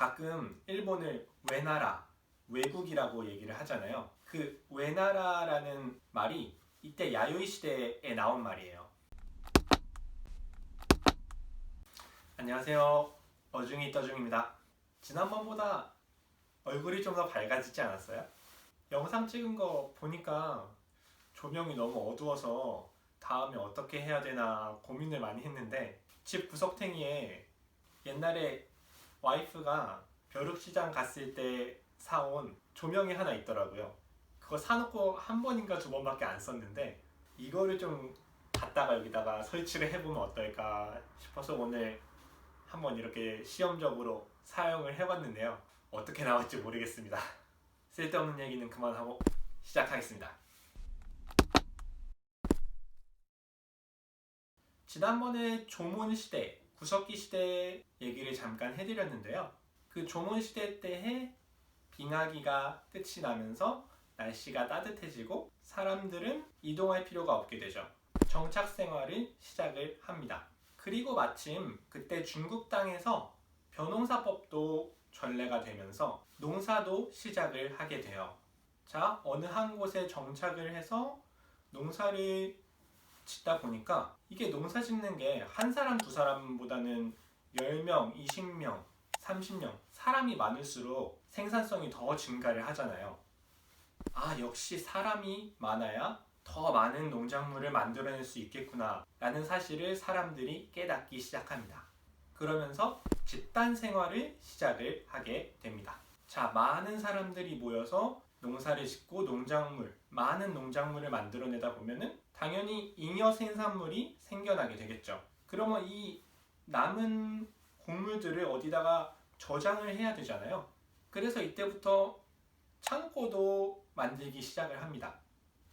가끔 일본을 외나라, 외국이라고 얘기를 하잖아요. 그 외나라라는 말이 이때 야요이 시대에 나온 말이에요. 안녕하세요. 어중이 떠중입니다. 지난번보다 얼굴이 좀 더 밝아지지 않았어요? 영상 찍은 거 보니까 조명이 너무 어두워서 다음에 어떻게 해야 되나 고민을 많이 했는데 집 구석탱이에 옛날에 와이프가 벼룩시장 갔을 때 사온 조명이 하나 있더라고요. 그거 사놓고 한 번인가 두 번밖에 안 썼는데 이거를 좀 갖다가 여기다가 설치를 해보면 어떨까 싶어서 오늘 한번 이렇게 시험적으로 사용을 해봤는데요. 어떻게 나올지 모르겠습니다. 쓸데없는 얘기는 그만하고 시작하겠습니다. 지난번에 조문 시대, 구석기 시대 얘기를 잠깐 해드렸는데요. 그 조문 시대 때에 빙하기가 끝이 나면서 날씨가 따뜻해지고 사람들은 이동할 필요가 없게 되죠. 정착 생활을 시작을 합니다. 그리고 마침 그때 중국 땅에서 벼농사법도 전래가 되면서 농사도 시작을 하게 돼요. 자, 어느 한 곳에 정착을 해서 농사를 짓다 보니까 이게 농사 짓는 게 한 사람 두 사람보다는 10명, 20명, 30명 사람이 많을수록 생산성이 더 증가를 하잖아요. 아, 역시 사람이 많아야 더 많은 농작물을 만들어낼 수 있겠구나 라는 사실을 사람들이 깨닫기 시작합니다. 그러면서 집단 생활을 시작을 하게 됩니다. 자, 많은 사람들이 모여서 농사를 짓고 농작물, 많은 농작물을 만들어내다 보면은 당연히 잉여 생산물이 생겨나게 되겠죠. 그러면 이 남은 곡물들을 어디다가 저장을 해야 되잖아요. 그래서 이때부터 창고도 만들기 시작을 합니다.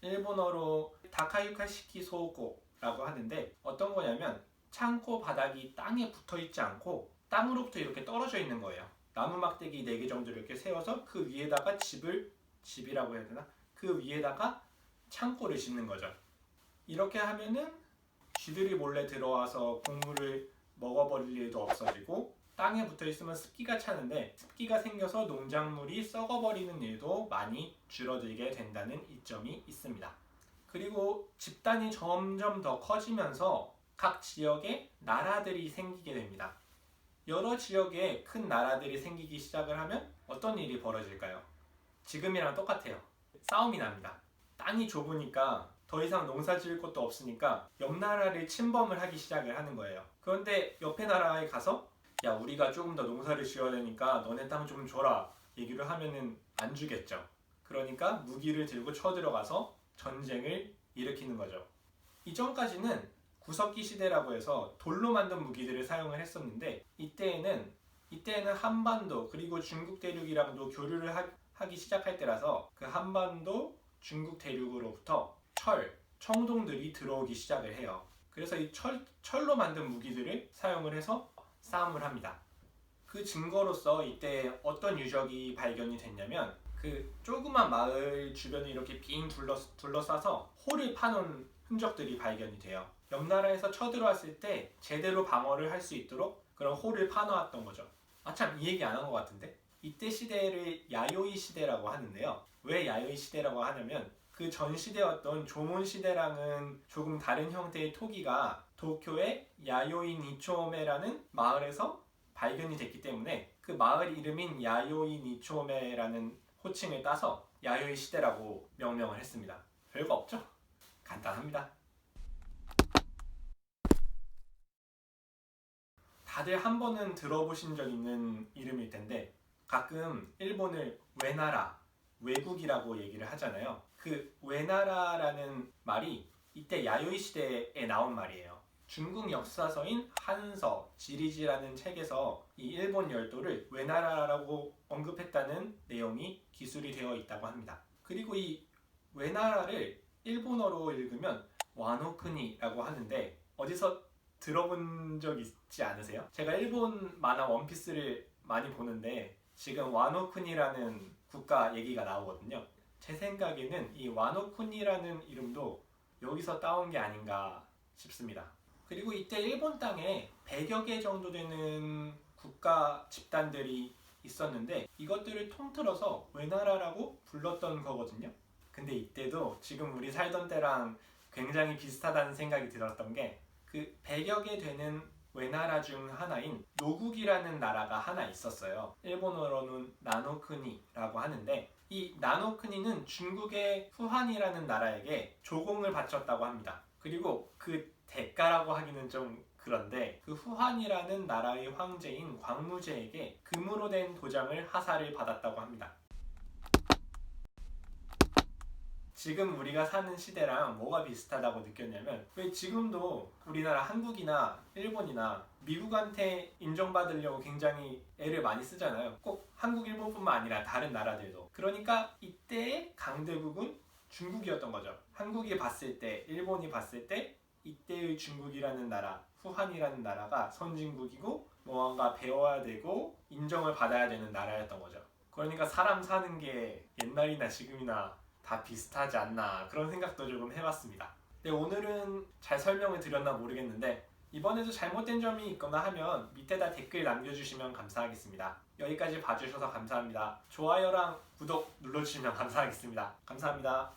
일본어로 다카유카 시키 소고라고 하는데 어떤 거냐면 창고 바닥이 땅에 붙어 있지 않고 땅으로부터 이렇게 떨어져 있는 거예요. 나무 막대기 4개 정도 이렇게 세워서 그 위에다가 집을 집이라고 해야 되나? 그 위에다가 창고를 짓는 거죠. 이렇게 하면은 쥐들이 몰래 들어와서 곡물을 먹어버릴 일도 없어지고 땅에 붙어 있으면 습기가 차는데 습기가 생겨서 농작물이 썩어버리는 일도 많이 줄어들게 된다는 이점이 있습니다. 그리고 집단이 점점 더 커지면서 각 지역에 나라들이 생기게 됩니다. 여러 지역에 큰 나라들이 생기기 시작을 하면 어떤 일이 벌어질까요? 지금이랑 똑같아요. 싸움이 납니다. 땅이 좁으니까 더 이상 농사 지을 것도 없으니까 옆 나라를 침범을 하기 시작을 하는 거예요. 그런데 옆에 나라에 가서 야 우리가 조금 더 농사를 지어야 되니까 너네 땅 좀 줘라 얘기를 하면은 안 주겠죠. 그러니까 무기를 들고 쳐들어가서 전쟁을 일으키는 거죠. 이전까지는 구석기 시대라고 해서 돌로 만든 무기들을 사용을 했었는데 이때에는 이때에는 한반도 그리고 중국 대륙이랑도 교류를 하, 하기 시작할 때라서 그 한반도 중국 대륙으로부터 철, 청동들이 들어오기 시작을 해요. 그래서 이 철, 철로 만든 무기들을 사용을 해서 싸움을 합니다. 그 증거로서 이때 어떤 유적이 발견이 됐냐면 그 조그만 마을 주변을 이렇게 빙 둘러, 둘러싸서 홀을 파놓은 흔적들이 발견이 돼요. 옆 나라에서 쳐들어왔을 때 제대로 방어를 할 수 있도록 그런 홀을 파놓았던 거죠. 아 참 이 얘기 안 한 것 같은데 이때 시대를 야요이 시대라고 하는데요. 왜 야요이 시대라고 하냐면 그 전 시대였던 조몬 시대랑은 조금 다른 형태의 토기가 도쿄의 야요이 니초메라는 마을에서 발견이 됐기 때문에 그 마을 이름인 야요이 니초메라는 호칭을 따서 야요이 시대라고 명명을 했습니다. 별거 없죠? 간단합니다. 다들 한 번은 들어보신 적 있는 이름일 텐데 가끔 일본을 외나라, 외국이라고 얘기를 하잖아요. 그 외나라라는 말이 이때 야요이 시대에 나온 말이에요. 중국 역사서인 한서 지리지라는 책에서 이 일본 열도를 외나라라고 언급했다는 내용이 기술이 되어 있다고 합니다. 그리고 이 외나라를 일본어로 읽으면 와노크니라고 하는데 어디서 들어본 적 있지 않으세요? 제가 일본 만화 원피스를 많이 보는데 지금 와노쿠니라는 국가 얘기가 나오거든요. 제 생각에는 이 와노쿠니라는 이름도 여기서 따온 게 아닌가 싶습니다. 그리고 이때 일본 땅에 100여 개 정도 되는 국가 집단들이 있었는데 이것들을 통틀어서 외나라라고 불렀던 거거든요. 근데 이때도 지금 우리 살던 때랑 굉장히 비슷하다는 생각이 들었던 게 그 100여 개 되는 외나라 중 하나인 노국이라는 나라가 하나 있었어요. 일본어로는 나노크니라고 하는데 이 나노크니는 중국의 후한이라는 나라에게 조공을 바쳤다고 합니다. 그리고 그 대가라고 하기는 좀 그런데 그 후한이라는 나라의 황제인 광무제에게 금으로 된 도장을 하사를 받았다고 합니다. 지금 우리가 사는 시대랑 뭐가 비슷하다고 느꼈냐면 왜 지금도 우리나라 한국이나 일본이나 미국한테 인정받으려고 굉장히 애를 많이 쓰잖아요. 꼭 한국, 일본뿐만 아니라 다른 나라들도. 그러니까 이때의 강대국은 중국이었던 거죠. 한국이 봤을 때, 일본이 봤을 때 이때의 중국이라는 나라, 후한이라는 나라가 선진국이고 뭔가 배워야 되고 인정을 받아야 되는 나라였던 거죠. 그러니까 사람 사는 게 옛날이나 지금이나 다 비슷하지 않나 그런 생각도 조금 해봤습니다. 네, 오늘은 잘 설명을 드렸나 모르겠는데 이번에도 잘못된 점이 있거나 하면 밑에다 댓글 남겨주시면 감사하겠습니다. 여기까지 봐주셔서 감사합니다. 좋아요랑 구독 눌러주시면 감사하겠습니다. 감사합니다.